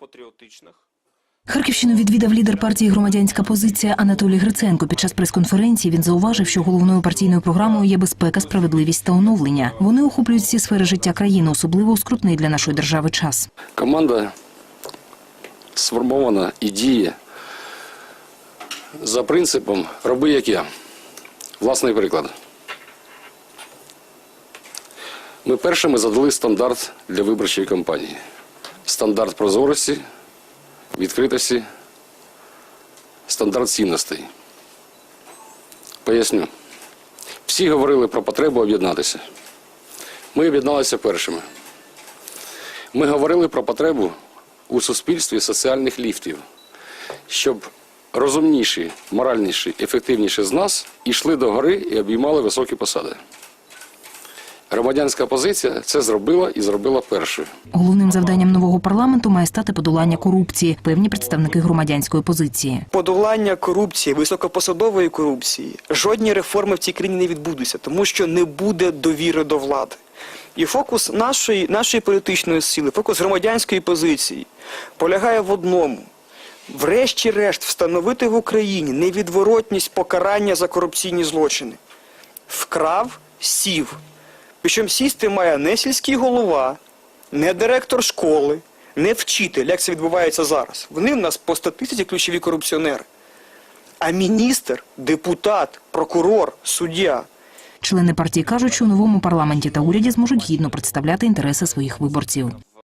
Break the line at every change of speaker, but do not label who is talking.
патріотичних.
Харківщину відвідав лідер партії громадянська позиція Анатолій Гриценко. Під час прес-конференції він зауважив, що головною партійною програмою є безпека, справедливість та оновлення. Вони охоплюють всі сфери життя країни, особливо у скрутний для нашої держави час.
Команда сформована і діє за принципом роби як я. Власний приклад. Ми першими задали стандарт для виборчої кампанії. Стандарт прозорості, відкритості, стандарт цінностей. Поясню. Всі говорили про потребу об'єднатися. Ми об'єдналися першими. Ми говорили про потребу у суспільстві соціальних ліфтів, щоб розумніші, моральніші, ефективніші з нас ішли до гори і обіймали високі посади. Громадянська позиція це зробила і зробила першою.
Головним завданням нового парламенту має стати подолання корупції, певні представники громадянської позиції.
Подолання корупції, високопосадової корупції. Жодні реформи в цій країні не відбудуться, тому що не буде довіри до влади. І фокус нашої, нашої політичної сили, фокус громадянської позиції полягає в одному. Врешті-решт встановити в Україні невідворотність покарання за корупційні злочини. Вкрав, сів. Причому сісти має не сільський голова, не директор школи, не вчитель, як це відбувається зараз. Вони в нас по статистиці ключові корупціонери. А міністр, депутат, прокурор, суддя.
Члени партії кажуть, що у новому парламенті та уряді зможуть гідно представляти інтереси своїх виборців.